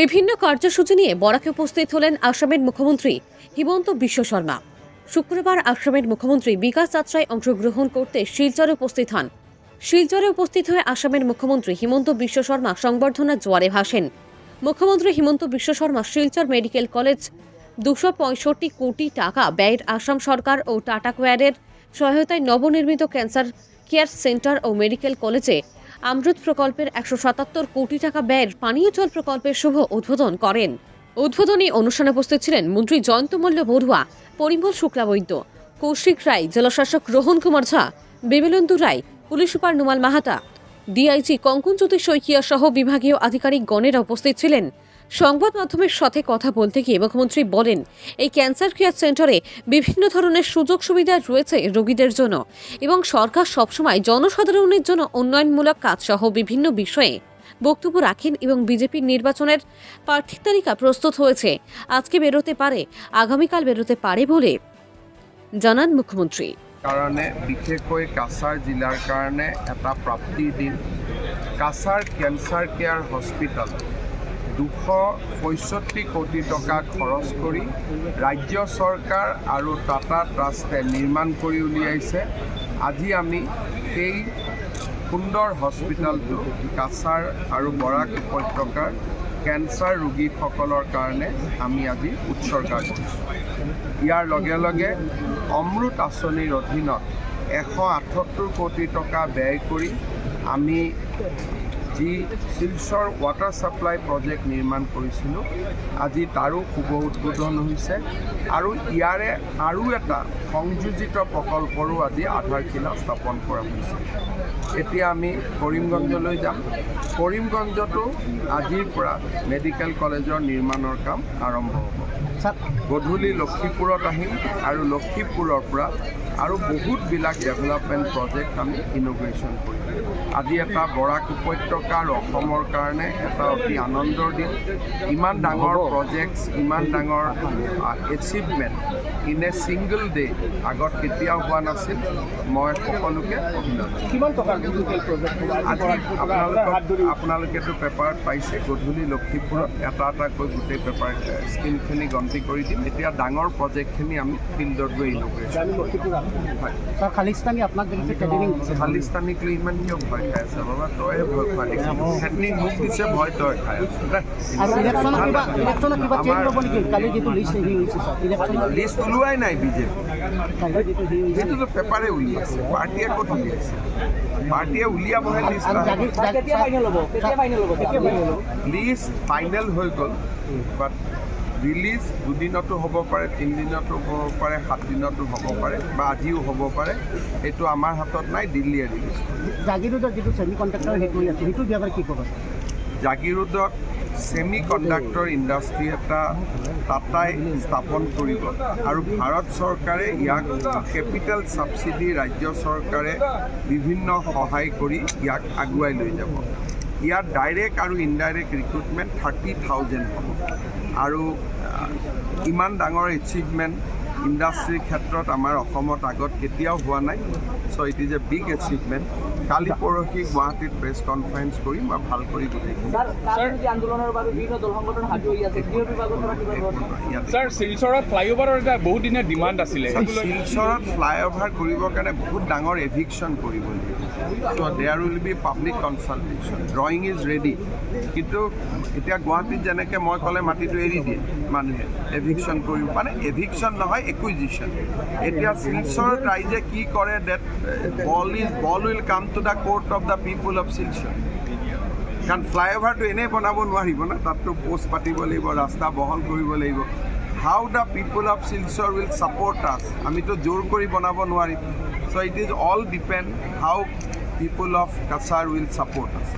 বিভিন্ন কার্যসূচি নিয়ে বরাকে উপস্থিত হলেন আসামের মুখ্যমন্ত্রী হিমন্ত বিশ্ব শর্মা। শুক্রবার আসামের মুখ্যমন্ত্রী বিকাশ যাত্রায় অংশগ্রহণ করতে শিলচরে উপস্থিত হন। শিলচরে উপস্থিত হয়ে আসামের মুখ্যমন্ত্রী হিমন্ত বিশ্ব শর্মা সংবর্ধনার জোয়ারে ভাসেন। মুখ্যমন্ত্রী হিমন্ত বিশ্ব শর্মা শিলচর মেডিকেল কলেজ দুশো পঁয়ষট্টি কোটি টাকা ব্যয়ের আসাম সরকার ও টাটা কোয়ারের সহায়তায় নবনির্মিত ক্যান্সার কেয়ার সেন্টার ও মেডিকেল কলেজে আমরুত প্রকল্পের একশো সাতাত্তর কোটি টাকা ব্যয়ের পানীয় জল প্রকল্পের শুভ উদ্বোধন করেন। উদ্বোধনী অনুষ্ঠানে উপস্থিত ছিলেন মন্ত্রী জয়ন্ত মল্ল বড়ুয়া, পরিমল শুক্লাবৈদ্য কৌশিক রায়, জেলাশাসক Rohan Kumar Jha Bimalendu Roy, police super Numal Mahata, DIG Kankan Jyoti Saikia সহ বিভাগীয় আধিকারিক গণেরা উপস্থিত ছিলেন। সংবাদ মাধ্যমের সাথে কথা বলতে গিয়ে মুখ্যমন্ত্রী বলেন, এই ক্যান্সার কেয়ার সেন্টারে বিভিন্ন ধরনের সুযোগ সুবিধা রয়েছে রোগীদের জন্য এবং সরকার সবসময় জনসাধারণের জন্য উন্নয়নমূলক কাজ সহ বিভিন্ন বিষয়ে বক্তব্য রাখেন এবং বিজেপির নির্বাচনের প্রার্থী তালিকা প্রস্তুত হয়েছে। আজকে বেরোতে পারে, আগামীকাল বেরোতে পারে বলে জানান মুখ্যমন্ত্রী। কাৰণে বিশেষকৈ কাছাৰ জিলাৰ কাৰণে এটা প্ৰাপ্তিৰ দিন। কাছাৰ কেঞ্চাৰ কেয়াৰ হস্পিটেল দুশ পঁয়ষষ্ঠি কোটি টকা খৰচ কৰি ৰাজ্য চৰকাৰ আৰু টাটা ট্ৰাষ্টে নিৰ্মাণ কৰি উলিয়াইছে। আজি আমি সেই সুন্দৰ হস্পিটেলটো কাছাৰ আৰু বৰাক উপত্যকাৰ কেঞ্চাৰ ৰোগীসকলৰ কাৰণে আমি আজি উৎসৰ্গা কৰিছোঁ। ইয়াৰ লগে লগে অমৃত আঁচনিৰ অধীনত এশ আঠসত্তৰ কোটি টকা ব্যয় কৰি আমি যি শিলচৰ ৱাটাৰ ছাপ্লাই প্ৰজেক্ট নিৰ্মাণ কৰিছিলোঁ। আজি তাৰো শুভ উদ্বোধন হৈছে। আৰু ইয়াৰে আৰু এটা সংযোজিত প্ৰকল্পৰো আজি আধাৰশিলা স্থাপন কৰা হৈছে। এতিয়া আমি কৰিমগঞ্জলৈ যাম। কৰিমগঞ্জতো আজিৰ পৰা মেডিকেল কলেজৰ নিৰ্মাণৰ কাম আৰম্ভ হ'ব। গধূলি লক্ষীপুৰত আহিম আৰু লক্ষীপুৰৰ পৰা আৰু বহুতবিলাক ডেভেলপমেণ্ট প্ৰজেক্ট আমি ইনগ্ৰেশ্যন কৰিম। আজি এটা বৰাক উপত্যকা আৰু অসমৰ কাৰণে এটা অতি আনন্দৰ দিন। ইমান ডাঙৰ প্ৰজেক্টছ ইমান ডাঙৰ achievement in a single day আগত কেতিয়াও হোৱা নাছিল। মই সকলোকে অভিনন্দন। কিমান টকাৰ আপোনালোকেতো পেপাৰত পাইছে। গধূলি লক্ষীপুৰত এটা এটাকৈ গোটেই পেপাৰ স্কিমখিনি গন্তি কৰি দিম। এতিয়া ডাঙৰ প্ৰজেক্টখিনি আমি ফিল্ডত গৈ ইনগ্ৰেশ্যন খালিস্তানী ইমান কিয় ভয় খাই আছে? বাবা তইহে ভয় খোৱা দেখিছ। সেইখিনি দিছে ভয় ইলেকশ্যনত লিষ্ট ওলোৱাই নাই বিজেপি। সেইটোতো পেপাৰে উলিয়াইছে পাৰ্টীয়ে ক'ত উলিয়াইছে? পাৰ্টীয়ে উলিয়াবহে লিষ্ট আৰু জাগিৰ কেতিয়া ফাইনেল হ'ব কেতিয়া ফাইনেল হ'ব? কেতিয়া ফাইনেল হ'ব? লিষ্ট ফাইনেল হৈ গ'ল বাট ৰিলিজ দুদিনতো হ'ব পাৰে তিনিদিনতো হ'ব পাৰে সাত দিনতো হ'ব পাৰে বা আজিও হ'ব পাৰে এইটো আমাৰ হাতত নাই দিল্লীয়ে ৰিলিজ জাগিৰোডৰ যিটো ছেমি কণ্ডাক্টৰ সেইটো আছে সেইটো দিয়াৰ কি ক'ব জাগিৰোডত ছেমি কণ্ডাক্টৰ ইণ্ডাষ্ট্ৰী এটা টাটাই স্থাপন কৰিব আৰু ভাৰত চৰকাৰে ইয়াক কেপিটেল ছাবচিডি ৰাজ্য চৰকাৰে বিভিন্ন সহায় কৰি ইয়াক আগুৱাই লৈ যাব। ইয়াত ডাইৰেক্ট আৰু ইনডাইৰেক্ট ৰিক্ৰুটমেণ্ট থাৰ্টি থাউজেণ্ড হ'ব। আৰু ইমান ডাঙৰ এচিভমেণ্ট ইণ্ডাষ্ট্ৰীৰ ক্ষেত্ৰত আমাৰ অসমত আগত কেতিয়াও হোৱা নাই। So' it is a big achievement কালি পৰহি গুৱাহাটীত প্ৰেছ কনফাৰেঞ্চ কৰি মই ভালো কৰি গোটেইখিনি শিলচৰত ফ্লাইঅভাৰৰ এটা বহুত দিনীয়া ডিমাণ্ড আছিলে। শিলচৰত ফ্লাইঅভাৰ কৰিবৰ কাৰণে বহুত ডাঙৰ এভিকশ্যন কৰিব লাগিব। So' there will be public consultation drawing is ready কিন্তু এতিয়া গুৱাহাটীত যেনেকৈ মই ক'লে মাটিটো এৰি দিয়ে মানুহে। এভিকশ্যন কৰিব। মানে এভিকশ্যন নহয় একুইজিশ্যন এতিয়া শিলচৰত ৰাইজে কি কৰে that ball is ball will come to the court of the people of Silchar. কাৰণ ফ্লাইঅভাৰটো এনেই বনাব নোৱাৰিব না, তাততো পোষ্ট পাতিব লাগিব, ৰাস্তা বহল কৰিব লাগিব। How the people of Silchar will support us আমিতো জোৰ কৰি বনাব নোৱাৰিম। So' it is all depend how people of Cachar will support us